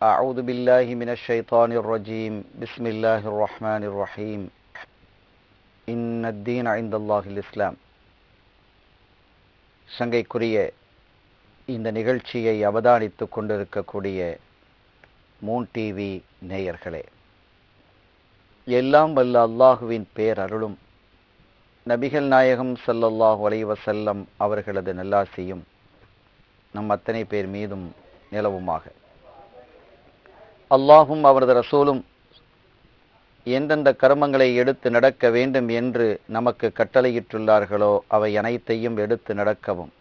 أعوذ بالله من الشيطان الرجيم بسم الله الرحمن الرحيم إن الدين عند الله الإسلام சங்கைக்குரிய இந்த நிகழ்ச்சியை அவதானித்துக் கொண்டிருக்கக்கூடிய மூன் டிவி நேயர்களே எல்லாம் வல்ல அல்லாஹுவின் பேரருளும் நபிகள் நாயகம் ஸல்லல்லாஹு அலைஹி வஸல்லம் அவர்களது நல்லாசியும் நம் அத்தனை பேர் மீதும் நிலவுமாக அல்லாஹும் அவரது ரசூலும் எந்தெந்த கர்மங்களை எடுத்து நடக்க வேண்டும் என்று நமக்கு கட்டளையிட்டுள்ளார்களோ அவை அனைத்தையும் எடுத்து நடக்கவும்.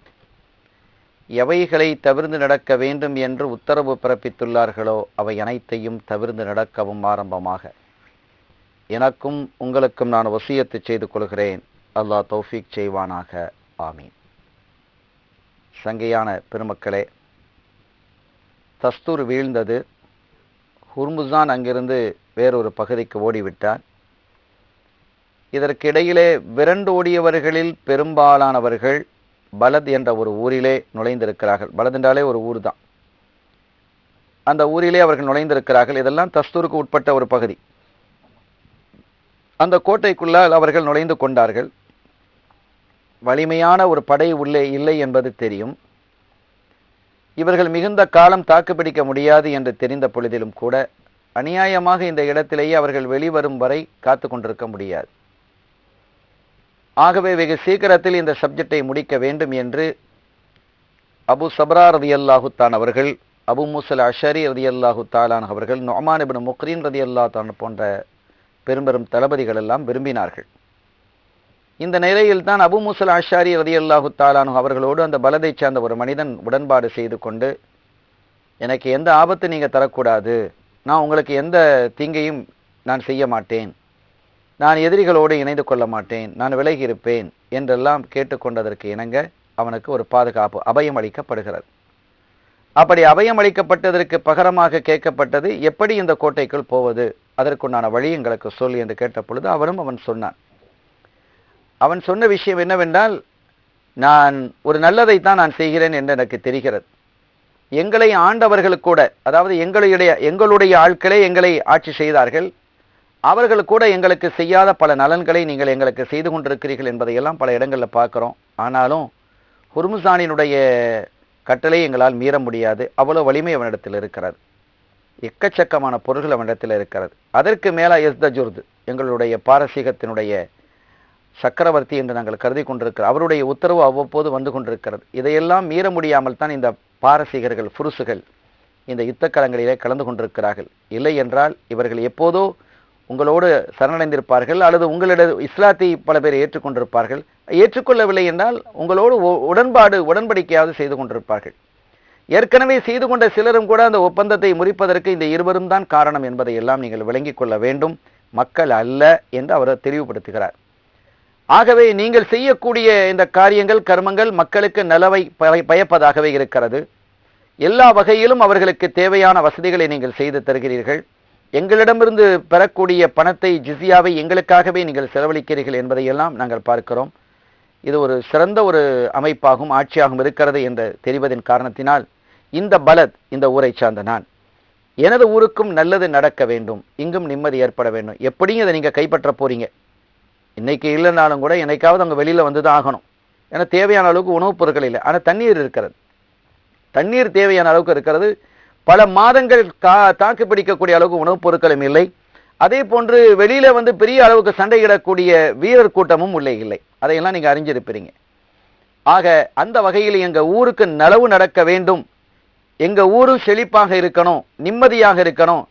எவைகளை தவிர்ந்து நடக்க வேண்டும் என்று உத்தரவு பிறப்பித்துள்ளார்களோ அவை அனைத்தையும் தவிர்ந்து நடக்கவும் ஆரம்பமாக. எனக்கும் உங்களுக்கும் நான் வசியத்து செய்து கொள்கிறேன். அல்லாஹ் தௌஃபீக் செய்வானாக. ஆமீன். சங்கையான பெருமக்களே தஸ்தூர் வீழ்ந்தது ஹுர்முசான் அங்கிருந்து வேறொரு பகுதிக்கு ஓடிவிட்டார். இதற்கிடையிலே விரண்டு ஓடியவர்களில் பெரும்பாலானவர்கள் பலத் என்ற ஒரு ஊரிலே நுழைந்திருக்கிறார்கள். பலத் என்றாலே ஒரு ஊர் தான் அந்த ஊரிலே அவர்கள் நுழைந்திருக்கிறார்கள். இதெல்லாம் தஸ்தூருக்கு உட்பட்ட ஒரு பகுதி. அந்த கோட்டைக்குள்ளால் அவர்கள் நுழைந்து கொண்டார்கள். வலிமையான ஒரு படை உள்ளே இல்லை என்பது தெரியும். இவர்கள் மிகுந்த காலம் தாக்குப்பிடிக்க முடியாது என்று தெரிந்த பொழுதிலும் கூட அநியாயமாக இந்த இடத்திலேயே அவர்கள் வெளிவரும் வரை காத்து கொண்டிருக்க முடியாது. ஆகவே வெகு சீக்கிரத்தில் இந்த சப்ஜெக்டை முடிக்க வேண்டும் என்று அபு சப்ரா ரதி அல்லாஹுத்தான் அவர்கள் அபு முசல் அஷரி ரதி அல்லாஹு தாலான் அவர்கள் நொமான் இபின் முக்ரீன் ரதி அல்லா தான் போன்ற பெரும்பெரும் தளபதிகள் எல்லாம் விரும்பினார்கள். இந்த நிலையில் தான் அபு முசல் ஆஷாரி ரதி அல்லாஹு தாலானு அவர்களோடு அந்த பலதை சார்ந்த ஒரு மனிதன் உடன்பாடு செய்து கொண்டு எனக்கு எந்த ஆபத்து நீங்கள் தரக்கூடாது நான் உங்களுக்கு எந்த தீங்கையும் நான் செய்ய மாட்டேன் நான் எதிரிகளோடு இணைந்து கொள்ள மாட்டேன் நான் விலகி இருப்பேன் என்றெல்லாம் கேட்டுக்கொண்டதற்கு இணங்க அவனுக்கு ஒரு பாதுகாப்பு அபயம் அளிக்கப்படுகிறது. அப்படி அபயம் அளிக்கப்பட்டதற்கு பகரமாக கேட்கப்பட்டது எப்படி இந்த கோட்டைக்குள் போவது அதற்குண்டான வழி எங்களுக்கு சொல் என்று கேட்ட பொழுது அவரும் அவன் சொன்னான் அவன் சொன்ன விஷயம் என்னவென்றால் நான் ஒரு நல்லதைத்தான் நான் செய்கிறேன் என்று எனக்கு தெரிகிறது. எங்களை ஆண்டவர்கள் கூட அதாவது எங்களுடைய எங்களுடைய ஆட்களே எங்களை ஆட்சி செய்தார்கள். அவர்கள் கூட எங்களுக்கு செய்யாத பல நலன்களை நீங்கள் எங்களுக்கு செய்து கொண்டிருக்கிறீர்கள் என்பதையெல்லாம் பல இடங்களில் பார்க்குறோம். ஆனாலும் ஹுர்முசானினுடைய கட்டளை எங்களால் மீற முடியாது. அவ்வளோ வலிமை அவனிடத்தில் இருக்கிறது. எக்கச்சக்கமான பொருள்கள் அவனிடத்தில் இருக்கிறது. அதற்கு மேலே எஸ்தஜுர்து எங்களுடைய பாரசீகத்தினுடைய சக்கரவர்த்தி என்று நாங்கள் கருதி கொண்டிருக்கிறோம் அவருடைய உத்தரவு அவ்வப்போது வந்து கொண்டிருக்கிறது. இதையெல்லாம் மீற முடியாமல் தான் இந்த பாரசீகர்கள் புருசுகள் இந்த யுத்தக்கலங்களிலே கலந்து கொண்டிருக்கிறார்கள். இல்லை என்றால் இவர்கள் எப்போதோ உங்களோடு சரணடைந்திருப்பார்கள் அல்லது உங்களிட இஸ்லாத்தை பல பேர் ஏற்றுக்கொண்டிருப்பார்கள். ஏற்றுக்கொள்ளவில்லை என்றால் உங்களோடு உடன்பாடு உடன்படிக்கையாவது செய்து கொண்டிருப்பார்கள். ஏற்கனவே செய்து கொண்ட சிலரும் கூட அந்த ஒப்பந்தத்தை முறிப்பதற்கு இந்த இருவரும் தான் காரணம் என்பதை எல்லாம் நீங்கள் விளங்கிக் கொள்ள வேண்டும். மக்கள் அல்ல என்று அவர் தெளிவுபடுத்துகிறார். ஆகவே நீங்கள் செய்யக்கூடிய இந்த காரியங்கள் கர்மங்கள் மக்களுக்கு நலவை பயப்பதாகவே இருக்கிறது. எல்லா வகையிலும் அவர்களுக்கு தேவையான வசதிகளை நீங்கள் செய்து தருகிறீர்கள். எங்களிடமிருந்து பெறக்கூடிய பணத்தை ஜிசியாவை எங்களுக்காகவே நீங்கள் செலவழிக்கிறீர்கள் என்பதையெல்லாம் நாங்கள் பார்க்கிறோம். இது ஒரு சிறந்த ஒரு அமைப்பாகவும் ஆட்சியாகவும் இருக்கிறது என்று தெரிவதன் காரணத்தினால் இந்த பலத் இந்த ஊரை சார்ந்த நான். எனது ஊருக்கும் நல்லது நடக்க வேண்டும். இங்கும் நிம்மதி ஏற்பட வேண்டும். எப்படியும் இதை நீங்கள் கைப்பற்ற போறீங்க. இன்றைக்கி இல்லைனாலும் கூட என்னைக்காவது அங்கே வெளியில் வந்து தான் ஆகணும். ஏன்னா தேவையான அளவுக்கு உணவுப் பொருட்கள் இல்லை. ஆனால் தண்ணீர் இருக்கிறது. தண்ணீர் தேவையான அளவுக்கு இருக்கிறது. பல மாதங்கள் கா தாக்கு பிடிக்கக்கூடிய அளவுக்கு உணவுப் பொருட்களும் இல்லை. அதே போன்று வெளியில் வந்து பெரிய அளவுக்கு சண்டையிடக்கூடிய வீரர் கூட்டமும் உள்ளே இல்லை. அதையெல்லாம் நீங்கள் அறிஞ்சிருப்பீங்க. ஆக அந்த வகையில் எங்கள் ஊருக்கு நலவு நடக்க வேண்டும். எங்கள் ஊரும் செழிப்பாக இருக்கணும். நிம்மதியாக இருக்கணும்.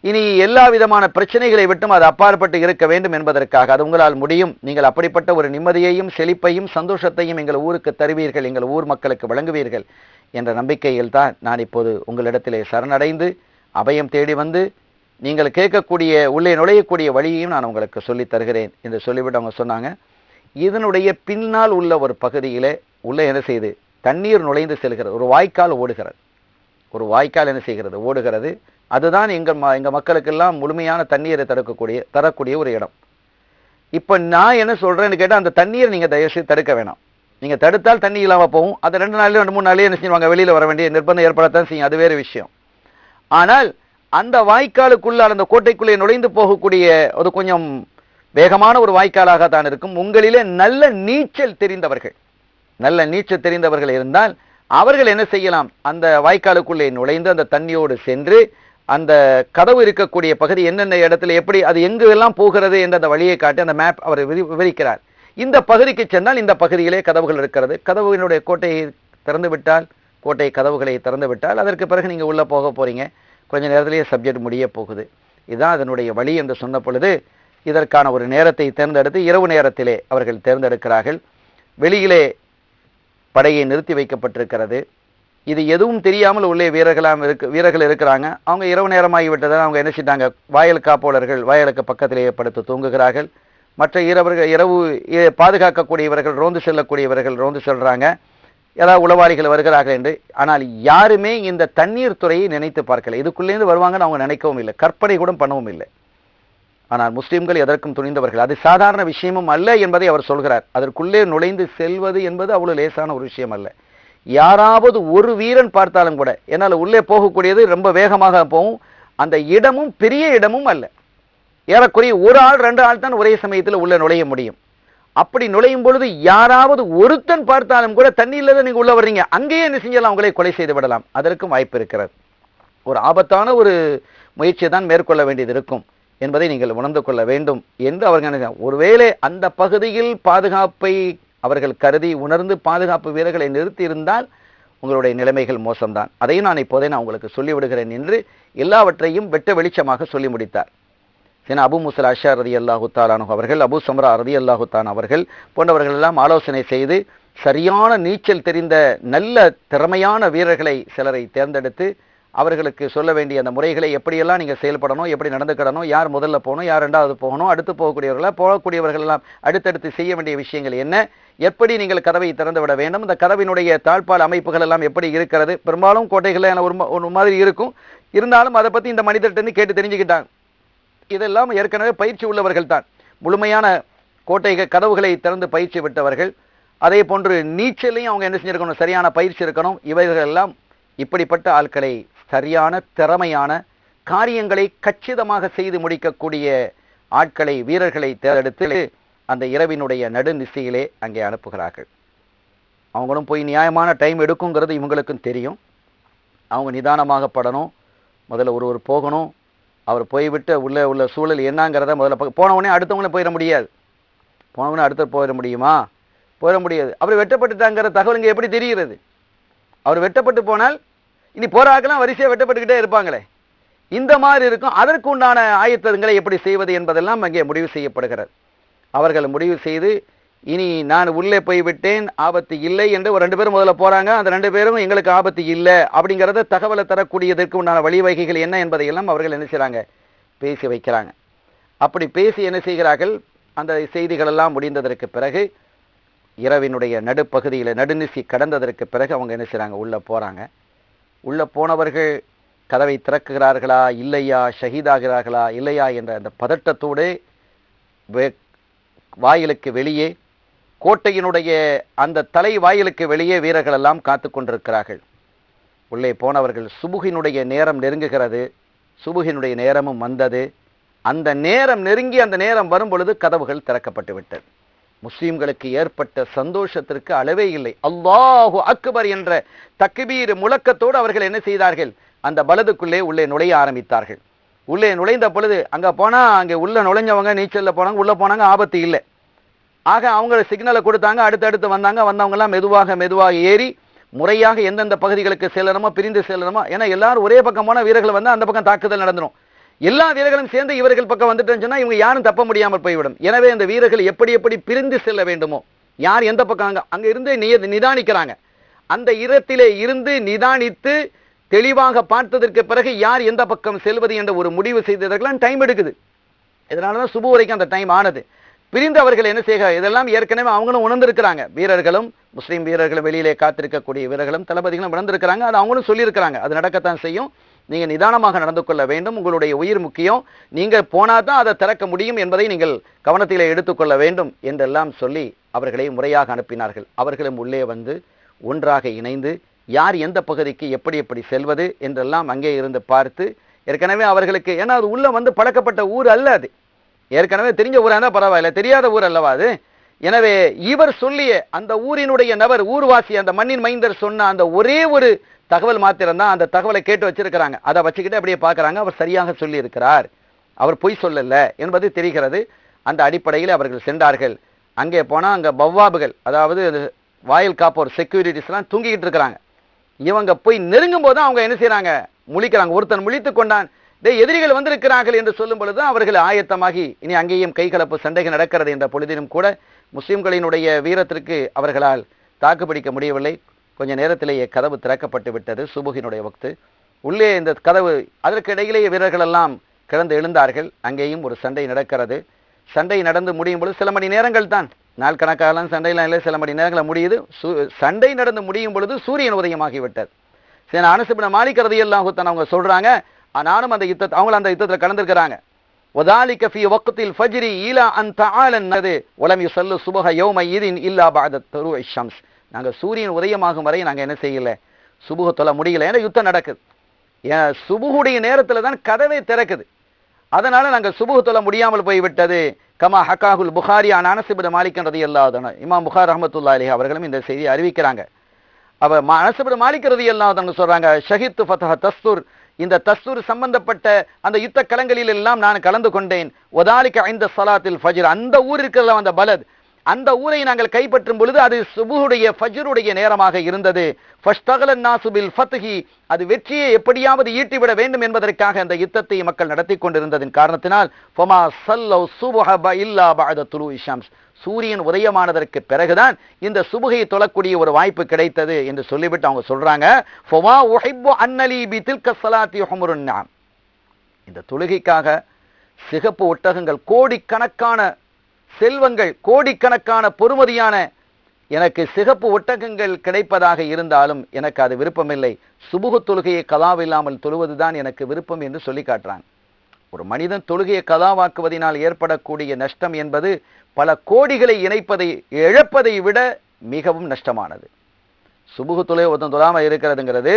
இனி எல்லா விதமான பிரச்சனைகளை விட்டும் அது அப்பாற்பட்டு இருக்க வேண்டும் என்பதற்காக. அது உங்களால் முடியும். நீங்கள் அப்படிப்பட்ட ஒரு நிம்மதியையும் செழிப்பையும் சந்தோஷத்தையும் எங்கள் ஊருக்கு தருவீர்கள் எங்கள் ஊர் மக்களுக்கு வழங்குவீர்கள் என்ற நம்பிக்கையில் தான் நான் இப்போது உங்களிடத்திலே சரணடைந்து அபயம் தேடி வந்து நீங்கள் கேட்கக்கூடிய உள்ளே நுழையக்கூடிய வழியையும் நான் உங்களுக்கு சொல்லித் தருகிறேன் என்று சொல்லிவிட்டு அவங்க சொன்னாங்க. இதனுடைய பின்னால் உள்ள ஒரு பகுதியிலே உள்ளே என்ன செய்யுது தண்ணீர் நுழைந்து செல்கிறது. ஒரு வாய்க்கால் ஓடுகிறது. ஒரு வாய்க்கால் என்ன செய்கிறது? ஓடுகிறது. அதுதான் எங்கள் ம எங்கள் மக்களுக்கெல்லாம் முழுமையான தண்ணீரை தடுக்கக்கூடிய தரக்கூடிய ஒரு இடம். இப்போ நான் என்ன சொல்கிறேன்னு கேட்டால் அந்த தண்ணீரை நீங்கள் தயவுசெய்து தடுக்க வேணாம். நீங்கள் தடுத்தால் தண்ணி இல்லாமல் போகும். அது ரெண்டு நாள்லயும் ரெண்டு மூணு நாள்லயே என்ன செய்வாங்க? வெளியில் வர வேண்டிய நிர்பந்தம் ஏற்படத்தான் செய்யும். அது வேறு விஷயம். ஆனால் அந்த வாய்க்காலுக்குள்ளால் அந்த கோட்டைக்குள்ளே நுழைந்து போகக்கூடிய ஒரு கொஞ்சம் வேகமான ஒரு வாய்க்காலாக தான் இருக்கும். உங்களிலே நல்ல நீச்சல் தெரிந்தவர்கள் நல்ல நீச்சல் தெரிந்தவர்கள் இருந்தால் அவர்கள் என்ன செய்யலாம்? அந்த வாய்க்காலுக்குள்ளே நுழைந்து அந்த தண்ணியோடு சென்று அந்த கதவு இருக்கக்கூடிய பகுதி என்னென்ன இடத்துல எப்படி அது எங்கெல்லாம் போகிறது என்ற அந்த வழியை காட்டி அந்த மேப் அவர் விவரிக்கிறார். இந்த பகுதிக்கு சென்றால் இந்த பகுதியிலே கதவுகள் இருக்கிறது. கதவுகளுடைய கோட்டையை திறந்து விட்டால் கோட்டை கதவுகளை திறந்து விட்டால் அதற்கு பிறகு நீங்கள் உள்ளே போக போகிறீங்க கொஞ்ச நேரத்திலேயே சப்ஜெக்ட் முடிய போகுது. இதுதான் அதனுடைய வழி என்று சொன்ன பொழுது இதற்கான ஒரு நேரத்தை தேர்ந்தெடுத்து இரவு நேரத்திலே அவர்கள் தேர்ந்தெடுக்கிறார்கள். வெளியிலே படையை நிறுத்தி வைக்கப்பட்டிருக்கிறது. இது எதுவும் தெரியாமல் உள்ளே வீரர்களாம் இருக்கு வீரர்கள் இருக்கிறாங்க. அவங்க இரவு நேரமாகிவிட்டதால் அவங்க என்ன செய்தாங்க? வாயல் காப்பாளர்கள் வாயலுக்கு பக்கத்திலேயே படுத்து தூங்குகிறார்கள். மற்ற இரவர்கள் இரவு இ- பாதுகாக்கக்கூடியவர்கள் ரோந்து செல்லக்கூடியவர்கள் ரோந்து செல்கிறாங்க ஏதாவது உளவாளிகள் வருகிறார்கள் என்று. ஆனால் யாருமே இந்த தண்ணீர் துறையை நினைத்து பார்க்கல. இதுக்குள்ளேருந்து வருவாங்கன்னு அவங்க நினைக்கவும் இல்லை. கற்பனை கூட பண்ணவும் இல்லை. ஆனால் முஸ்லீம்கள் எதற்கும் துணிந்தவர்கள். அது சாதாரண விஷயமும் அல்ல என்பதை அவர் சொல்கிறார். அதற்குள்ளே நுழைந்து செல்வது என்பது அவ்வளோ லேசான ஒரு விஷயம் அல்ல. யாராவது ஒரு வீரன் பார்த்தாலும் கூட என்னால் உள்ளே போகக்கூடியது ரொம்ப வேகமாக போகும். அந்த இடமும் பெரிய இடமும் அல்ல. ஏறக்குறைய ஒரு ஆள் ரெண்டு ஆள் தான் ஒரே சமயத்தில் உள்ளே நுழைய முடியும். அப்படி நுழையும் பொழுது யாராவது ஒருத்தன் பார்த்தாலும் கூட தண்ணியில் தான் நீங்கள் உள்ளே வர்றீங்க. அங்கேயே என்ன செஞ்சலாம் அவங்களே கொலை செய்து விடலாம். அதற்கும் வாய்ப்பு இருக்கிறது. ஒரு ஆபத்தான ஒரு முயற்சியை தான் மேற்கொள்ள வேண்டியது இருக்கும் என்பதை நீங்கள் உணர்ந்து கொள்ள வேண்டும் என்று அவர்கள் ஒருவேளை அந்த பகுதியில் பாதுகாப்பை அவர்கள் கருதி உணர்ந்து பாதுகாப்பு வீரர்களை நிறுத்தி இருந்தால் உங்களுடைய நிலைமைகள் மோசம்தான். அதையும் நான் இப்போதே நான் உங்களுக்கு சொல்லிவிடுகிறேன் என்று எல்லாவற்றையும் வெட்ட வெளிச்சமாக சொல்லி முடித்தார். ஏன்னா அபு முசல் அஷா ரதி அல்லாஹு தாலானு அவர்கள் அபு சம்ரா ரதி அல்லாஹு தான் அவர்கள் போன்றவர்கள் எல்லாம் ஆலோசனை செய்து சரியான நீச்சல் தெரிந்த நல்ல திறமையான வீரர்களை சிலரை தேர்ந்தெடுத்து அவர்களுக்கு சொல்ல வேண்டிய அந்த முறைகளை எப்படியெல்லாம் நீங்கள் செயல்படணும் எப்படி நடந்துக்கிடணும் யார் முதல்ல போகணும் யார் ரெண்டாவது போகணும் அடுத்து போகக்கூடியவர்களாக போகக்கூடியவர்கள் எல்லாம் அடுத்தடுத்து செய்ய வேண்டிய விஷயங்கள் என்ன எப்படி நீங்கள் கதவை திறந்து விட வேண்டும் இந்த கதவினுடைய தாழ்பால் அமைப்புகள் எல்லாம் எப்படி இருக்கிறது பெரும்பாலும் கோட்டைகள் ஒரு ஒரு மாதிரி இருக்கும். இருந்தாலும் அதை பற்றி இந்த மனிதர்கிட்ட கேட்டு தெரிஞ்சுக்கிட்டாங்க. இதெல்லாம் ஏற்கனவே பயிற்சி உள்ளவர்கள் தான். முழுமையான கோட்டை கதவுகளை திறந்து பயிற்சி விட்டவர்கள் அதே போன்று நீச்சலையும் அவங்க என்ன செஞ்சுருக்கணும் சரியான பயிற்சி இருக்கணும் இவர்கள் எல்லாம் இப்படிப்பட்ட ஆட்களை சரியான திறமையான காரியங்களை கச்சிதமாக செய்து முடிக்கக்கூடிய ஆட்களை வீரர்களை தேர்ந்தெடுத்து அந்த இரவினுடைய நடுநிசையிலே அங்கே அனுப்புகிறார்கள். அவங்களும் போய் நியாயமான டைம் எடுக்குங்கிறது இவங்களுக்கும் தெரியும். அவங்க நிதானமாக படணும். முதல்ல ஒரு ஒரு போகணும். அவர் போய்விட்டு உள்ள உள்ள சூழல் என்னங்கிறத முதல்ல போனவுடனே அடுத்தவங்களும் போயிட முடியாது. போனவுடனே அடுத்த போயிட முடியுமா? போயிட முடியாது. அவர் வெட்டப்பட்டுட்டாங்கிற தகவல் இங்கே எப்படி தெரிகிறது? அவர் வெட்டப்பட்டு போனால் இனி போராக்கெல்லாம் வரிசையாக வெட்டப்பட்டுக்கிட்டே இருப்பாங்களே. இந்த மாதிரி இருக்கும். அதற்கு உண்டான ஆயத்தங்களை எப்படி செய்வது என்பதெல்லாம் அங்கே முடிவு செய்யப்படுகிறது. அவர்கள் முடிவு செய்து இனி நான் உள்ளே போய் விட்டேன் ஆபத்து இல்லை என்று ஒரு ரெண்டு பேரும் முதல்ல போறாங்க. அந்த ரெண்டு பேரும் எங்களுக்கு ஆபத்து இல்லை அப்படிங்கிறத தகவலை தரக்கூடியதற்கு உண்டான வழிவகைகள் என்ன என்பதையெல்லாம் அவர்கள் என்ன செய்கிறாங்க பேசி வைக்கிறாங்க. அப்படி பேசி என்ன செய்கிறார்கள்? அந்த செய்திகளெல்லாம் முடிந்ததற்கு பிறகு இரவினுடைய நடுப்பகுதியில் நடுநிசி கடந்ததற்கு பிறகு அவங்க என்ன செய்கிறாங்க உள்ளே போகிறாங்க உள்ளே போனவர்கள் கதவை திறக்குகிறார்களா இல்லையா ஷஹீதாகிறார்களா இல்லையா என்ற அந்த பதட்டத்தோடு வாயிலுக்கு வெளியே கோட்டையினுடைய அந்த தலை வாயிலுக்கு வெளியே வீரர்கள் எல்லாம் காத்து கொண்டிருக்கிறார்கள். உள்ளே போனவர்கள் சுபுகினுடைய நேரம் நெருங்குகிறது. சுபுகினுடைய நேரமும் வந்தது. அந்த நேரம் நெருங்கி அந்த நேரம் வரும் பொழுது கதவுகள் திறக்கப்பட்டு விட்டது முஸ்லீம்களுக்கு ஏற்பட்ட சந்தோஷத்திற்கு அளவே இல்லை. அல்லாஹு அக்பர் என்ற தக்பீர் முழக்கத்தோடு அவர்கள் என்ன செய்தார்கள்? அந்த பலதுக்குள்ளே உள்ளே நுழைய ஆரம்பித்தார்கள். உள்ளே நுழைந்த பொழுது அங்கே போனால் அங்கே உள்ளே நுழைஞ்சவங்க நீச்சலில் போனாங்க உள்ளே போனாங்க ஆபத்து இல்லை. ஆக அவங்க சிக்னலை கொடுத்தாங்க அடுத்தடுத்து வந்தாங்க வந்தவங்கெல்லாம் மெதுவாக மெதுவாக ஏறி முறையாக எந்தெந்த பகுதிகளுக்கு செல்லணுமோ பிரிந்து செல்லணுமோ ஏன்னா எல்லாரும் ஒரே பக்கம் போனா வீரர்கள் வந்து அந்த பக்கம் தாக்குதல் நடந்துடும் எல்லா வீரர்களும் சேர்ந்து இவர்கள் பக்கம் வந்துட்டேன்னு சொன்னால் இவங்க யாரும் தப்ப முடியாமல் போய்விடும். எனவே இந்த வீரர்கள் எப்படி எப்படி பிரிந்து செல்ல வேண்டுமோ யார் எந்த பக்கம் அங்கே அங்கே இருந்து நிய- நிதானிக்கிறாங்க. அந்த இடத்திலே இருந்து நிதானித்து தெளிவாக பார்த்ததற்கு பிறகு யார் எந்த பக்கம் செல்வது என்ற ஒரு முடிவு செய்ததற்கெல்லாம் டைம் எடுக்குது. இதனால தான் சுபு வரைக்கும் அந்த டைம் ஆனது. பிரிந்து அவர்கள் என்ன செய்க இதெல்லாம் ஏற்கனவே அவங்களும் உணர்ந்திருக்கிறாங்க. வீரர்களும் முஸ்லீம் வீரர்களும் வெளியிலே காத்திருக்கக்கூடிய வீரர்களும் தளபதிகளும் உணர்ந்திருக்கிறாங்க அது அவங்களும் சொல்லியிருக்கிறாங்க. அது நடக்கத்தான் செய்யும். நீங்கள் நிதானமாக நடந்து கொள்ள வேண்டும். உங்களுடைய உயிர் முக்கியம். நீங்கள் போனால் தான் அதை திறக்க முடியும் என்பதை நீங்கள் கவனத்தில் எடுத்துக்கொள்ள வேண்டும் என்றெல்லாம் சொல்லி அவர்களை முறையாக அனுப்பினார்கள். அவர்களும் உள்ளே வந்து ஒன்றாக இணைந்து யார் எந்த பகுதிக்கு எப்படி எப்படி செல்வது என்றெல்லாம் அங்கே இருந்து பார்த்து ஏற்கனவே அவர்களுக்கு ஏன்னா அது உள்ளே வந்து பழக்கப்பட்ட ஊர் அல்ல அது. ஏற்கனவே தெரிஞ்ச ஊராக இருந்தால் பரவாயில்ல தெரியாத ஊர் அல்லவா அது? எனவே இவர் சொல்லிய அந்த ஊரினுடைய நபர் ஊர்வாசி அந்த மண்ணின் மைந்தர் சொன்ன அந்த ஒரே ஒரு தகவல் மாத்திரம்தான் அந்த தகவலை கேட்டு வச்சிருக்கிறாங்க. அதை வச்சுக்கிட்டு அப்படியே பார்க்குறாங்க. அவர் சரியாக சொல்லியிருக்கிறார். அவர் பொய் சொல்லல என்பது தெரிகிறது. அந்த அடிப்படையில் அவர்கள் சென்றார்கள். அங்கே போனால் அங்கே பவ்வாபுகள் அதாவது வாயில் காப்போர் செக்யூரிட்டிஸ்லாம் தூங்கிக்கிட்டு இருக்கிறாங்க. இவங்க போய் நெருங்கும் போது அவங்க என்ன செய்கிறாங்க முழிக்கிறாங்க. ஒருத்தன் முழித்து கொண்டான். டேய் எதிரிகள் வந்திருக்கிறார்கள் என்று சொல்லும் பொழுது அவர்கள் ஆயத்தமாகி இனி அங்கேயும் கைகலப்பு சண்டைகள் நடக்கிறது என்ற பொழுதிலும் கூட முஸ்லிம்களினுடைய வீரத்திற்கு அவர்களால் தாக்குப்பிடிக்க முடியவில்லை. கொஞ்ச நேரத்திலேயே கதவு திறக்கப்பட்டு விட்டது சுபுகினுடைய வக்து உள்ளே இந்த கதவு அதற்கு இடையிலேயே வீரர்களெல்லாம் கிடந்து எழுந்தார்கள். அங்கேயும் ஒரு சண்டை நடக்கிறது. சண்டை நடந்து முடியும் பொழுது சில மணி நேரங்கள் தான் நாள் கணக்காகலாம் சண்டையெல்லாம் இல்லை சில மணி நேரங்களில் முடியுது. சண்டை நடந்து முடியும் பொழுது சூரியன் உதயமாகிவிட்டது சரி அனுசபின மாளிக்கிறது எல்லாம் தான் அவங்க சொல்கிறாங்க நானும் அந்த யுத்தத்தை அவங்களும் அந்த யுத்தத்தில் கலந்துருக்கிறாங்க. ஒதாலி ஃபி வக்கத்தில் ஃபஜ்ரி ஈலா அந்த ஆலன் அது உலமி சொல்லு சுபக யோம இதின் இல்லா பாத தரு ஷம்ஸ். நாங்கள் சூரியன் உதயமாகும் வரை நாங்கள் என்ன செய்யல? சுபுக தொலை முடியல. ஏன்னா யுத்தம் நடக்குது. ஏன்? சுபுகுடைய நேரத்தில் தான் கதவே திறக்குது. அதனால் நாங்கள் சுபுக தொலை முடியாமல் போய்விட்டது. கமா ஹக்காகுல் புகாரி அனசிபிட மாலிக்கன் ரதி இமாம் புகார் அஹமத்துல்லா அலி அவர்களும் இந்த செய்தியை அறிவிக்கிறாங்க. அவ அனசிபிட மாலிக்கிறது ரதி சொல்கிறாங்க சொல்றாங்க ஷஹித் ஃபதஹ தஸ்தூர். இந்த தஸ்தூர் சம்பந்தப்பட்ட அந்த யுத்த களங்களில் எல்லாம் நான் கலந்து கொண்டேன். ஒதாலிக்க ஐந்த சலாத்தில் ஃபஜர். அந்த ஊர் இருக்கிறதுல அந்த பலத். அந்த ஊரை நாங்கள் கைப்பற்றும் பொழுது அது சுபுடைய ஃபஜ்ருடைய நேரமாக இருந்தது. ஃபஷ்தகலன் நாசுபில் ஃபத்ஹி. அது வெற்றியை எப்படியாவது ஈட்டிவிட வேண்டும் என்பதற்காக அந்த யுத்தத்தை மக்கள் நடத்தி கொண்டிருந்ததின் காரணத்தினால் ஃபமா சல்லவ் சுபஹப இல்லா பஅத துலு இஷாம்ஸ் சூரியன் உதயமானதற்கு பிறகுதான் இந்த சுபுகை தொழக்கூடிய ஒரு வாய்ப்பு கிடைத்தது என்று சொல்லிவிட்டு அவங்க சொல்றாங்க ஃபமா உஹிப்பு அன்னலி பி தில்க சலாத்தி இந்த தொழுகைக்காக சிகப்பு ஒட்டகங்கள் கோடிக்கணக்கான செல்வங்கள் கோடிக்கணக்கான பொறுமதியான எனக்கு சிகப்பு ஒட்டகங்கள் கிடைப்பதாக இருந்தாலும் எனக்கு அது விருப்பமில்லை. சுபுகு தொழுகையை கதாவில்லாமல் தொழுவதுதான் எனக்கு விருப்பம் என்று சொல்லி காட்டுறான் ஒரு மனிதன் தொழுகையை கதாவாக்குவதனால் ஏற்படக்கூடிய நஷ்டம் என்பது பல கோடிகளை இணைப்பதை இழப்பதை விட மிகவும் நஷ்டமானது. சுபுகு தொழுகை ஒருத்தன் தொழாமல் இருக்கிறதுங்கிறது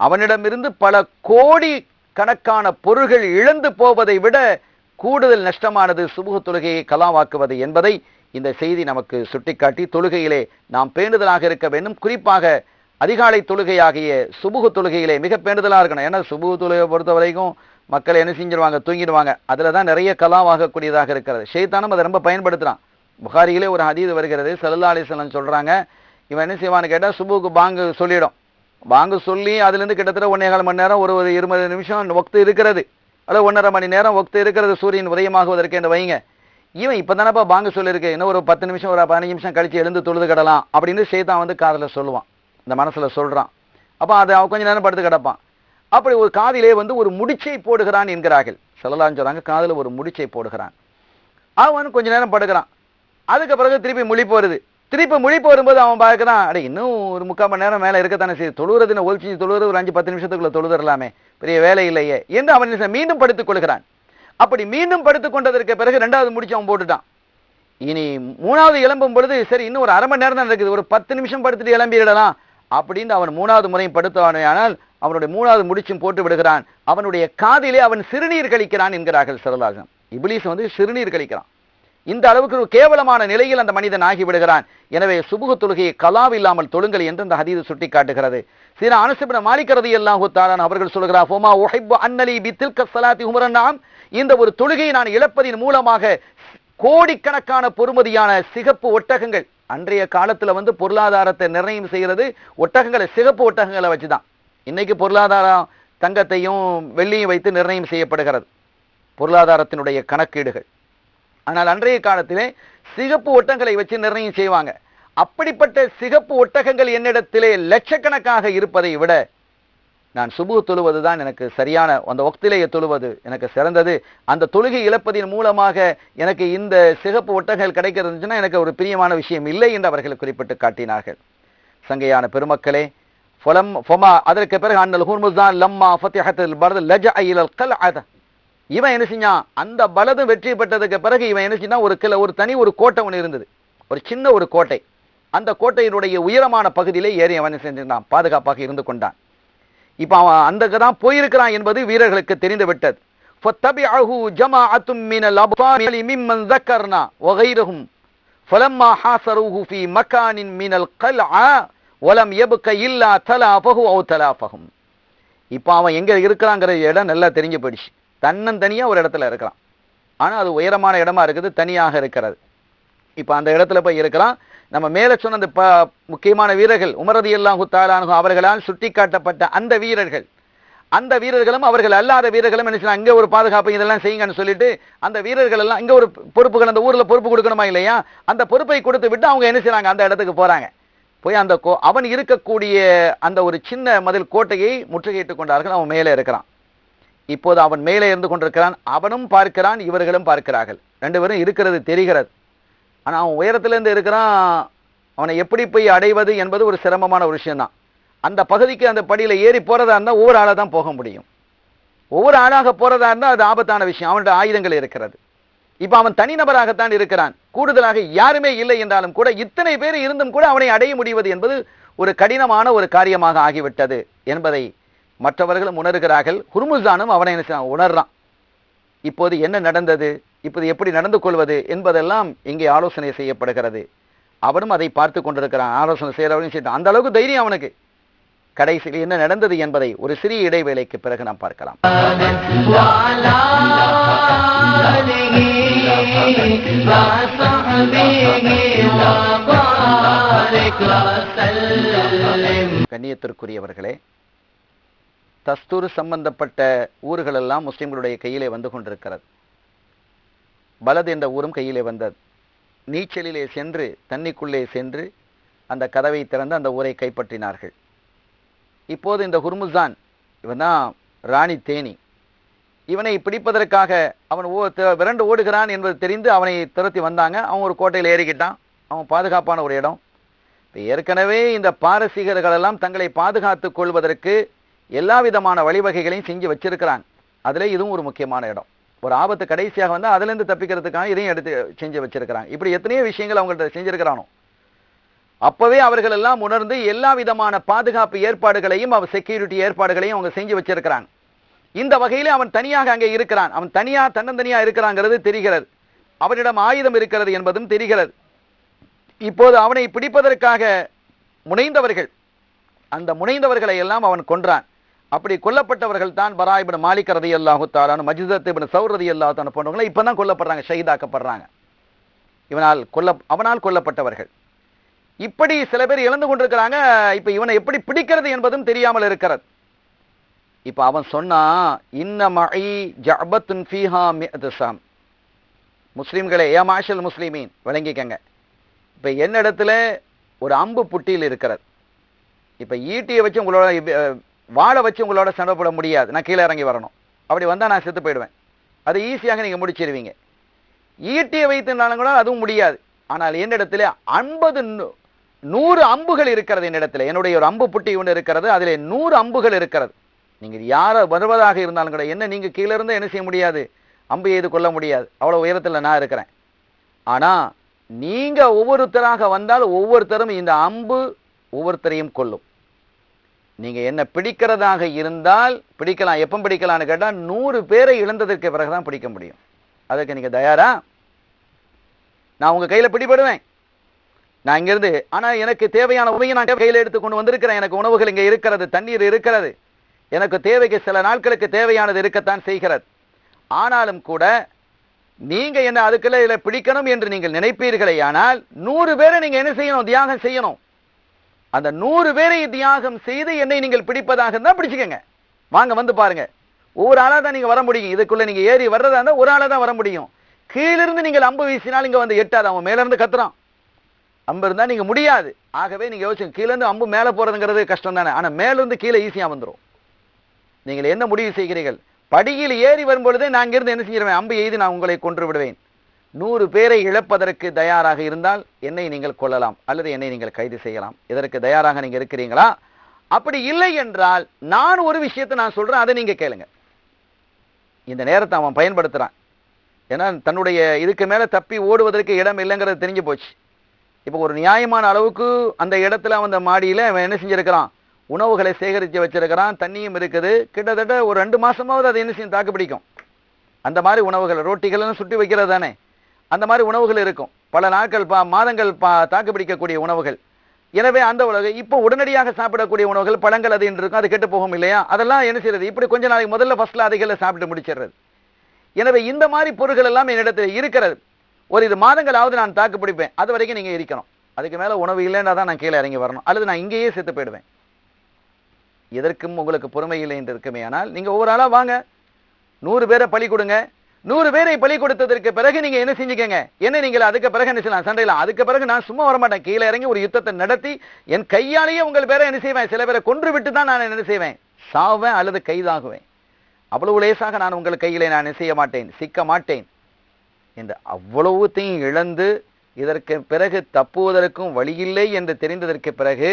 அவனிடமிருந்து பல கோடி கணக்கான பொருள்கள் இழந்து போவதை விட கூடுதல் நஷ்டமானது சுபுகு தொழுகையை கலாவாக்குவது என்பதை இந்த செய்தி நமக்கு சுட்டிக்காட்டி தொழுகையிலே நாம் பேணுதலாக இருக்க வேண்டும். குறிப்பாக அதிகாலை தொழுகையாகிய சுபுகு தொழுகையிலே மிக பேணுதலாக இருக்கணும். ஏன்னா சுபுகு தொழுகை பொறுத்த வரைக்கும் மக்கள் என்ன செஞ்சிருவாங்க? தூங்கிடுவாங்க. அதில் தான் நிறைய கலாவாகக்கூடியதாக இருக்கிறது. ஷைத்தானும் அதை ரொம்ப பயன்படுத்துகிறான் புகாரியிலே ஒரு ஹதீது வருகிறது. சல்லா சொல்கிறாங்க இவன் என்ன செய்வான்னு கேட்டால் சுபுக்கு பாங்கு சொல்லிடும். பாங்கு சொல்லி அதுலேருந்து கிட்டத்தட்ட ஒன்றே கால் மணி நேரம் ஒரு ஒரு இருபது நிமிஷம் ஒக்து இருக்கிறது. அல்லது ஒன்றரை மணி நேரம் ஒத்து இருக்கிறது சூரியன் உதயமாகுவதற்கு என்று வைங்க. இவன் இப்போ தானப்பா பாங்க சொல்லியிருக்கு. இன்னும் ஒரு பத்து நிமிஷம் ஒரு பதினஞ்சு நிமிஷம் கழித்து எழுந்து தொழுது கிடலாம் அப்படின்னு சேதான் வந்து காதில் சொல்லுவான். இந்த மனசில் சொல்கிறான் அப்போ அதை அவன் கொஞ்ச நேரம் படுத்து கிடப்பான். அப்படி ஒரு காதிலே வந்து ஒரு முடிச்சை போடுகிறான் என்கிறார்கள். சொல்லலாம்னு சொல்கிறாங்க காதில் ஒரு முடிச்சை போடுகிறான். அவன் கொஞ்ச நேரம் படுக்கிறான். அதுக்கு பிறகு திருப்பி முழிப்பு வருது. திருப்பி முழிப்பு வரும்போது அவன் பார்க்கறான் அடே இன்னும் ஒரு முக்கால் மணி நேரம் மேலே இருக்கத்தானே சரி தொழுகிறதுன்னு ஒழிச்சு தொழுகிறது ஒரு அஞ்சு பத்து நிமிஷத்துக்குள்ள தொழுதரலாமே பெரிய வேலை இல்லையே. என்று அவன் மீண்டும் படுத்துக் கொள்கிறான். அப்படி மீண்டும் படுத்துக் கொண்டதற்கு பிறகு ரெண்டாவது முடிச்சு அவன் போட்டுட்டான். இனி மூணாவது எழும்பும் பொழுது சரி இன்னும் ஒரு அரை மணி நேரம் தான் இருக்குது. ஒரு பத்து நிமிஷம் படுத்துட்டு எழும்பிடலாம். அப்படின்னு அவன் மூணாவது முறையும் படுத்துவானேயானால் அவனுடைய மூணாவது முடிச்சும் போட்டு விடுகிறான். அவனுடைய காதிலே அவன் சிறுநீர் கழிக்கிறான் என்கிறார்கள் சரலாசம் இபிலிஸ் வந்து சிறுநீர் கழிக்கிறான். இந்த அளவுக்கு கேவலமான நிலையில் அந்த மனிதன் ஆகிவிடுகிறான். எனவே சுபுக தொழுகையை கலாவில்லாமல் தொழுங்கள் என்று அந்த ஹதீது சுட்டி காட்டுகிறது சில அனுசபின மாலிக்கிறது எல்லாம் தாரான் அவர்கள் சொல்கிறார் ஹோமா உஹிப்பு அன்னலி பித்தில்க ஸலாத்தி உமரன்னாம் இந்த ஒரு தொழுகையை நான் இழப்பதின் மூலமாக கோடிக்கணக்கான பொறுமதியான சிகப்பு ஒட்டகங்கள் அன்றைய காலத்துல வந்து பொருளாதாரத்தை நிர்ணயம் செய்கிறது ஒட்டகங்களை சிகப்பு ஒட்டகங்களை வச்சுதான். இன்னைக்கு பொருளாதாரம் தங்கத்தையும் வெள்ளியும் வைத்து நிர்ணயம் செய்யப்படுகிறது. பொருளாதாரத்தினுடைய கணக்கீடுகள். ஆனால் அன்றைய காலத்திலே சிகப்பு ஒட்டங்களை வச்சு நிர்ணயம் செய்வாங்க. அப்படிப்பட்ட சிகப்பு ஒட்டகங்கள் என்னிடத்திலே லட்சக்கணக்காக இருப்பதை விட நான் சுபு தொழுவது தான் எனக்கு சரியான அந்த ஒக்திலேயே தொழுவது எனக்கு சிறந்தது. அந்த தொழுகை இழப்பதின் மூலமாக எனக்கு இந்த சிகப்பு ஒட்டகங்கள் கிடைக்கிறதுனா எனக்கு ஒரு பிரியமான விஷயம் இல்லை என்று அவர்கள் குறிப்பிட்டு காட்டினார்கள். சங்கையான பெருமக்களே ஃபலம் ஃபொமா அதற்கு பிறகு அண்ணல் ஹூர்முஸ்தான் லம்மா ஃபத்திஹத்தில் பரத் லஜ ஐலல் கல் அத. இவன் என்ன செஞ்சான் அந்த பலதும் வெற்றி பெற்றதுக்கு பிறகு இவன் என்ன செஞ்சான் ஒரு கிள ஒரு தனி ஒரு கோட்டை ஒன்று இருந்தது ஒரு சின்ன ஒரு கோட்டை அந்த கோட்டையினுடைய உயரமான பகுதியிலே ஏறி அவன் என்ன செஞ்சிருந்தான் பாதுகாப்பாக இருந்து கொண்டான் இப்ப அவன் அந்த தான் போயிருக்கிறான் என்பது வீரர்களுக்கு தெரிந்து விட்டது فَاتَّبِعَهُ جَمَاعَةٌ مِّنَ الْأَبْطَالِ مِمَّنْ ذَكَرْنَا وَغَيْرُهُمْ فَلَمَّا حَاصَرُوهُ فِي مَكَانٍ مِّنَ الْقَلْعَةِ وَلَمْ يَبْقَ إِلَّا تَلَافَهُ أَوْ تَلَافَهُمْ இப்ப அவன் எங்க இருக்கிறாங்கிற இடம் நல்லா தெரிஞ்சு போயிடுச்சு தன்னந்தனியாக ஒரு இடத்துல இருக்கிறான் ஆனால் அது உயரமான இடமா இருக்குது தனியாக இருக்கிறது. இப்போ அந்த இடத்துல போய் இருக்கலாம். நம்ம மேலே சொன்ன அந்த ப முக்கியமான வீரர்கள் உமரதி எல்லாம் தாலானு அவர்களால் சுட்டிக்காட்டப்பட்ட அந்த வீரர்கள் அந்த வீரர்களும் அவர்கள் அல்லாத வீரர்களும் என்ன அங்கே ஒரு பாதுகாப்பு இதெல்லாம் செய்யுங்கன்னு சொல்லிட்டு அந்த வீரர்கள் எல்லாம் இங்கே ஒரு பொறுப்புகள் அந்த ஊரில் பொறுப்பு கொடுக்கணுமா இல்லையா? அந்த பொறுப்பை கொடுத்து விட்டு அவங்க என்ன செய்கிறாங்க அந்த இடத்துக்கு போகிறாங்க போய் அந்த கோ அவன் இருக்கக்கூடிய அந்த ஒரு சின்ன மதில் கோட்டையை முற்றுகையிட்டுக் கொண்டார்கள் அவன் மேலே இருக்கிறான். இப்போது அவன் மேலே இருந்து கொண்டிருக்கிறான் அவனும் பார்க்கிறான் இவர்களும் பார்க்கிறார்கள். ரெண்டு பேரும் இருக்கிறது தெரிகிறது. ஆனால் அவன் உயரத்திலேருந்து இருக்கிறான் அவனை எப்படி போய் அடைவது என்பது ஒரு சிரமமான ஒரு விஷயம்தான். அந்த பகுதிக்கு அந்த படியில் ஏறி போகிறதா இருந்தால் ஒவ்வொரு ஆளாக தான் போக முடியும். ஒவ்வொரு ஆளாக போகிறதா இருந்தால் அது ஆபத்தான விஷயம். அவனுடைய ஆயுதங்கள் இருக்கிறது. இப்போ அவன் தனிநபராகத்தான் இருக்கிறான். கூடுதலாக யாருமே இல்லை என்றாலும் கூட இத்தனை பேர் இருந்தும் கூட அவனை அடைய முடிவது என்பது ஒரு கடினமான ஒரு காரியமாக ஆகிவிட்டது என்பதை மற்றவர்களும் உணர்கிறார்கள். ஹுர்முஸ்தானும் அவனை என்ன உணர்றான். இப்போது என்ன நடந்தது? இப்போது எப்படி நடந்து கொள்வது என்பதெல்லாம் இங்கே ஆலோசனை செய்யப்படுகிறது. அவனும் அதை பார்த்து கொண்டிருக்கிறான். ஆலோசனை செய்கிறவனையும் செய்தான் அந்த அளவுக்கு தைரியம் அவனுக்கு. கடைசியில் என்ன நடந்தது என்பதை ஒரு சிறிய இடைவேளைக்கு பிறகு நாம் பார்க்கலாம். கண்ணியத்திற்குரியவர்களே தஸ்தூர் சம்பந்தப்பட்ட ஊர்களெல்லாம் முஸ்லீம்களுடைய கையிலே வந்து கொண்டிருக்கிறது. பலத் என்ற ஊரும் கையிலே வந்தது. நீச்சலிலே சென்று தண்ணிக்குள்ளே சென்று அந்த கதவை திறந்து அந்த ஊரை கைப்பற்றினார்கள். இப்போது இந்த ஹுர்முசான் இவன் தான் ராணி தேனி. இவனை பிடிப்பதற்காக அவன் ஓ விரண்டு ஓடுகிறான் என்பது தெரிந்து அவனை துரத்தி வந்தாங்க. அவன் ஒரு கோட்டையில் ஏறிக்கிட்டான். அவன் பாதுகாப்பான ஒரு இடம். இப்போ ஏற்கனவே இந்த பாரசீகர்களெல்லாம் தங்களை பாதுகாத்துக் கொள்வதற்கு எல்லா விதமான வழிவகைகளையும் செஞ்சு வச்சிருக்கிறாங்க. அதுல இதுவும் ஒரு முக்கியமான இடம். ஒரு ஆபத்து கடைசியாக வந்து அதுல இருந்து தப்பிக்கிறதுக்காக இதையும் எடுத்து செஞ்சு வச்சிருக்கிறாங்க. இப்படி எத்தனையோ விஷயங்கள் அவங்கள்ட்ட செஞ்சிருக்கிறானோ. அப்பவே அவர்கள் எல்லாம் உணர்ந்து எல்லா விதமான பாதுகாப்பு ஏற்பாடுகளையும் அவன் செக்யூரிட்டி ஏற்பாடுகளையும் அவங்க செஞ்சு வச்சிருக்கிறாங்க. இந்த வகையில அவன் தனியாக அங்கே இருக்கிறான். அவன் தனியா தன்னந்தனியா இருக்கிறாங்கிறது தெரிகிறது. அவனிடம் ஆயுதம் இருக்கிறது என்பதும் தெரிகிறது. இப்போது அவனை பிடிப்பதற்காக முனைந்தவர்கள் அந்த முனைந்தவர்களை எல்லாம் அவன் கொன்றான். அப்படி கொல்லப்பட்டவர்கள் தான் பராயிபின் மாலிக் ரதி அல்லாஹு தாலானு மஜிதத் இபின் சௌர் ரதி அல்லாஹு தானு போன்றவங்களை கொல்லப்படுறாங்க ஷஹீதாக்கப்படுறாங்க. இவனால் கொல்ல அவனால் கொல்லப்பட்டவர்கள். இப்படி சில பேர் இழந்து கொண்டிருக்கிறாங்க இப்போ இவனை எப்படி பிடிக்கிறது என்பதும் தெரியாமல் இருக்கிறது. இப்போ அவன் சொன்னான் இன்ன மழை ஜபத்துன் ஃபீஹா மிசாம் முஸ்லீம்களை ஏ மாஷல் முஸ்லீமின் விளங்கிக்கங்க. இப்ப என்னிடத்துல ஒரு அம்பு புட்டியில் இருக்கிறது. இப்போ ஈட்டியை வச்சு உங்களோட வாழை வச்சு உங்களோட சண்டை போட முடியாது. நான் கீழே இறங்கி வரணும். அப்படி வந்தால் நான் செத்து போயிடுவேன். அது ஈஸியாக நீங்கள் முடிச்சிருவீங்க. ஈட்டியை வைத்திருந்தாலும் கூட அதுவும் முடியாது. ஆனால் என்னிடத்துல ஐம்பது நூறு அம்புகள் இருக்கிறது என்னிடத்துல என்னுடைய ஒரு அம்பு புட்டி ஒன்று இருக்கிறது. அதில் நூறு அம்புகள் இருக்கிறது. நீங்கள் யார வருவதாக இருந்தாலும் கூட என்ன நீங்கள் கீழே இருந்து என்ன செய்ய முடியாது? அம்பு எய்து கொள்ள முடியாது. அவ்வளோ உயரத்தில் நான் இருக்கிறேன். ஆனால் நீங்கள் ஒவ்வொருத்தராக வந்தால் ஒவ்வொருத்தரும் இந்த அம்பு ஒவ்வொருத்தரையும் கொள்ளும் நீங்கள் என்ன பிடிக்கிறதாக இருந்தால் பிடிக்கலாம். எப்போ பிடிக்கலான்னு கேட்டால் நூறு பேரை இழந்ததற்கு பிறகு தான் பிடிக்க முடியும். அதுக்கு நீங்கள் தயாரா? நான் உங்கள் கையில் பிடிபடுவேன். நான் இங்கேருந்து ஆனால் எனக்கு தேவையான உணவை நான் கையில் எடுத்து கொண்டு வந்திருக்கிறேன். எனக்கு உணவுகள் இங்கே இருக்கிறது தண்ணீர் இருக்கிறது. எனக்கு தேவைக்கு சில நாட்களுக்கு தேவையானது இருக்கத்தான் செய்கிறது. ஆனாலும் கூட நீங்கள் என்ன அதுக்குள்ள இதில் பிடிக்கணும் என்று நீங்கள் நினைப்பீர்களே ஆனால் நூறு பேரை நீங்கள் என்ன செய்யணும்? தியாகம் செய்யணும். அந்த நூறு பேரை தியாகம் செய்து என்னை நீங்கள் பிடிப்பதாக இருந்தால் பிடிச்சுக்கங்க. வாங்க வந்து பாருங்க. ஒவ்வொரு ஆளாக தான் நீங்கள் வர முடியும். இதுக்குள்ள நீங்கள் ஏறி வர்றதா இருந்தால் ஒரு ஆளாக தான் வர முடியும். கீழிருந்து நீங்கள் அம்பு வீசினால் இங்கே வந்து எட்டாது. அவன் மேலேருந்து கத்துறான். அம்பு இருந்தால் நீங்கள் முடியாது. ஆகவே நீங்கள் யோசிச்சு கீழேருந்து அம்பு மேலே போகிறதுங்கிறது கஷ்டம் தானே. ஆனால் மேலேருந்து கீழே ஈஸியாக வந்துடும் நீங்கள் என்ன முடிவு செய்கிறீர்கள்? படியில் ஏறி வரும்பொழுதே நான் இங்கிருந்து என்ன செஞ்சிருவேன்? அம்பு எய்து நான் உங்களை கொன்று விடுவேன். நூறு பேரை இழப்பதற்கு தயாராக இருந்தால் என்னை நீங்கள் கொள்ளலாம் அல்லது என்னை நீங்கள் கைது செய்யலாம். இதற்கு தயாராக நீங்க இருக்கிறீங்களா? அப்படி இல்லை என்றால் நான் ஒரு விஷயத்தை நான் சொல்றேன் அதை நீங்க கேளுங்க. இந்த நேரத்தை அவன் பயன்படுத்துறான். ஏன்னா தன்னுடைய இதுக்கு மேல தப்பி ஓடுவதற்கு இடம் இல்லைங்கிறது தெரிஞ்சு போச்சு. இப்போ ஒரு நியாயமான அளவுக்கு அந்த இடத்துல அவன் அந்த மாடியில் அவன் என்ன செஞ்சிருக்கிறான்? உணவுகளை சேகரித்து வச்சிருக்கிறான் தண்ணியும் இருக்குது. கிட்டத்தட்ட ஒரு ரெண்டு மாசமாவது அதை என்ன செய்யும் தாக்கு பிடிக்கும். அந்த மாதிரி உணவுகள் ரொட்டிகள்லாம் சுட்டி வைக்கிறது தானே. அந்த மாதிரி உணவுகள் இருக்கும். பல நாட்கள் பா மாதங்கள் பா தாக்கு பிடிக்கக்கூடிய உணவுகள். எனவே அந்த உலக இப்போ உடனடியாக சாப்பிடக்கூடிய உணவுகள் பழங்கள் அது என்று இருக்கும். அது கெட்டு போகும் இல்லையா? அதெல்லாம் என்ன செய்யறது இப்படி கொஞ்ச நாளைக்கு முதல்ல ஃபஸ்ட்டில் அதுகளை சாப்பிட்டு முடிச்சிடுறது. எனவே இந்த மாதிரி பொருட்கள் எல்லாம் என்னிடத்தில் இருக்கிறது. ஒரு இது மாதங்களாவது நான் தாக்கு பிடிப்பேன். அது வரைக்கும் நீங்கள் இருக்கணும் அதுக்கு மேலே உணவு இல்லைன்னா தான் நான் கீழே இறங்கி வரணும். அல்லது நான் இங்கேயே செத்து போயிடுவேன். எதற்கும் உங்களுக்கு பொறுமை இல்லை என்று இருக்குமே. ஆனால் நீங்கள் ஒவ்வொரு ஆளாக வாங்க. நூறு பேரை பழி கொடுங்க. நூறு பேரை பலி கொடுத்ததற்கு பிறகு நீங்க என்ன செஞ்சுக்கங்க? என்ன நீங்கள் அதுக்கு பிறகு என்ன செய்யலாம்? சண்டையில. அதுக்கு பிறகு நான் சும்மா வரமாட்டேன். கீழே இறங்கி ஒரு யுத்தத்தை நடத்தி என் கையாலேயே உங்கள் பேரை என்ன செய்வேன்? சில பேரை கொன்று விட்டு தான் நான் என்ன செய்வேன்? சாவேன் அல்லது கைதாகுவேன். அவ்வளவு லேசாக நான் உங்கள் கையிலே நான் என்ன செய்ய மாட்டேன்? சிக்க மாட்டேன். என்று அவ்வளவுத்தையும் இழந்து இதற்கு பிறகு தப்புவதற்கும் வழியில்லை என்று தெரிந்ததற்கு பிறகு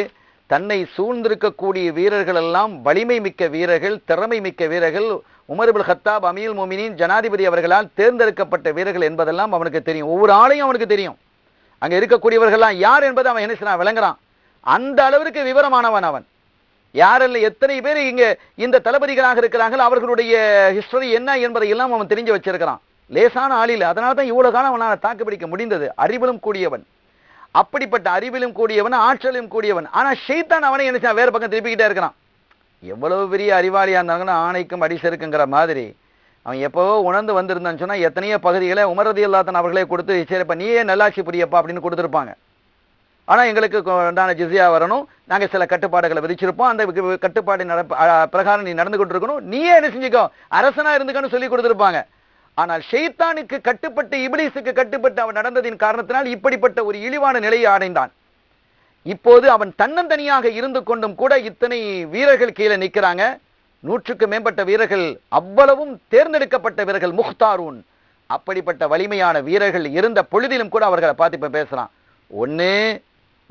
தன்னை சூழ்ந்திருக்கக்கூடிய வீரர்கள் எல்லாம் வலிமை மிக்க வீரர்கள் திறமை மிக்க வீரர்கள் உமர்புல் ஹத்தாப் அமீல் மோமினின் ஜனாதிபதி அவர்களால் தேர்ந்தெடுக்கப்பட்ட வீரர்கள் என்பதெல்லாம் அவனுக்கு தெரியும். ஒவ்வொரு ஆளையும் அவனுக்கு தெரியும். அங்கே இருக்கக்கூடியவர்கள்லாம் யார் என்பதை அவன் என்ன செய்யறான் விளங்குறான். அந்த அளவிற்கு விவரமானவன் அவன். யாரில் எத்தனை பேர் இங்கே இந்த தளபதிகளாக இருக்கிறார்கள் அவர்களுடைய ஹிஸ்டரி என்ன என்பதை எல்லாம் அவன் தெரிஞ்சு வச்சிருக்கிறான். லேசான ஆளில் அதனால தான் இவ்வளோ காலம் அவனால் தாக்குப்பிடிக்க முடிந்தது. அறிவிலும் கூடியவன். அப்படிப்பட்ட அறிவிலும் கூடியவன் ஆற்றலும் கூடியவன். ஆனால் ஷைத்தான் அவனை என்ன வேறு பக்கம் திருப்பிக்கிட்டே இருக்கிறான். எவ்வளவு பெரிய அறிவாளியாக இருந்தாங்கன்னா ஆணைக்கும் அடிசருக்குங்கிற மாதிரி. அவன் எப்போவோ உணர்ந்து வந்திருந்தான்னு சொன்னால் எத்தனையோ பகுதிகளை உமரதி இல்லாதன் அவர்களே கொடுத்து சரிப்பா நீயே நல்லாட்சி புரியப்பா அப்படின்னு கொடுத்துருப்பாங்க. ஆனால் எங்களுக்கு உண்டான ஜிஸியா வரணும். நாங்கள் சில கட்டுப்பாடுகளை விதிச்சிருப்போம். அந்த கட்டுப்பாடு நட பிரகாரம் நீ நடந்து கொண்டு இருக்கணும். நீயே என்ன செஞ்சுக்கோ. அரசனாக இருந்துக்கன்னு சொல்லி கொடுத்துருப்பாங்க. ஆனால் ஷெய்தானுக்கு கட்டுப்பட்டு இபிலிசுக்கு கட்டுப்பட்டு அவன் நடந்ததின் காரணத்தினால் இப்படிப்பட்ட ஒரு இழிவான நிலையை அடைந்தான். இப்போது அவன் தன்னந்தனியாக இருந்து கொண்டும் கூட இத்தனை வீரர்கள் கீழே நிற்கிறாங்க. நூற்றுக்கு மேம்பட்ட வீரர்கள் அவ்வளவும் தேர்ந்தெடுக்கப்பட்ட வீரர்கள் முக்தாரூன். அப்படிப்பட்ட வலிமையான வீரர்கள் இருந்த பொழுதிலும் கூட அவர்களை பார்த்து இப்போ பேசலாம் ஒன்று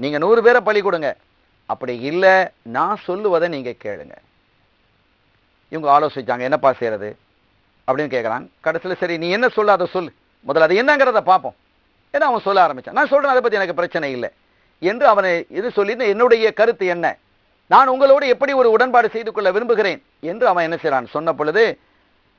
நீங்கள் நூறு பேரை பழி கொடுங்க. அப்படி இல்லை நான் சொல்லுவதை நீங்கள் கேளுங்க. இவங்க ஆலோசிச்சாங்க என்னப்பா செய்கிறது அப்படின்னு கேட்குறான் கடைசியில் சரி நீ என்ன சொல்ல அதை சொல். முதல்ல அது என்னங்கிறத பார்ப்போம். ஏன்னா அவன் சொல்ல ஆரம்பித்தான் நான் சொல்கிறேன் அதை பற்றி எனக்கு பிரச்சனை இல்லை. என்று அவனை இது சொல்லி என்னுடைய கருத்து என்ன? நான் உங்களோடு எப்படி ஒரு உடன்பாடு செய்து கொள்ள விரும்புகிறேன்? என்று அவன் என்ன செய்கிறான் சொன்ன பொழுது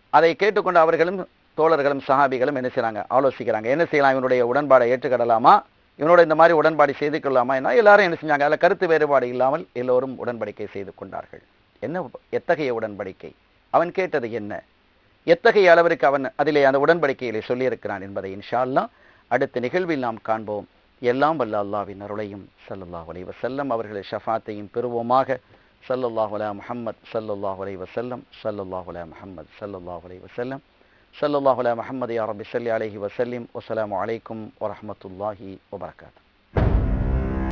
அதை கேட்டுக்கொண்ட அவர்களும் தோழர்களும் சஹாபிகளும் என்ன செய்றாங்க? ஆலோசிக்கிறாங்க. என்ன செய்யலாம்? இவனுடைய உடன்பாடை ஏற்றுக்கொள்ளலாமா? இவனோட இந்த மாதிரி உடன்பாடு செய்து கொள்ளலாமா என்ன? எல்லாரும் என்ன செஞ்சாங்க? அதில் கருத்து வேறுபாடு இல்லாமல் எல்லோரும் உடன்படிக்கை செய்து கொண்டார்கள். என்ன எத்தகைய உடன்படிக்கை? அவன் கேட்டது என்ன? எத்தகைய அளவிற்கு அவன் அதிலே அந்த உடன்படிக்கையிலே சொல்லியிருக்கிறான் என்பதை இன்ஷால்லாம் அடுத்த நிகழ்வில் நாம் காண்போம். எல்லாம் வல்ல அல்லாவின் அருளையும் ஸல்லல்லாஹு அலைஹி வஸல்லம் அவர்களை ஷஃபாத்தையும் பெறுவோமாக ஸல்லல்லாஹு அலா முஹம்மத் ஸல்லல்லாஹு அலைஹி வஸல்லம் ஸல்லல்லாஹு அலா முஹம்மத் ஸல்லல்லாஹு அலைஹி வஸல்லம் ஸல்லல்லாஹு அலா முஹம்மது யா ரப்பி ஸல்லி அலைஹி வஸல்லிம் வஸ்ஸலாமு அலைக்கும் வரஹ்மத்துல்லாஹி வபரகாத்துஹு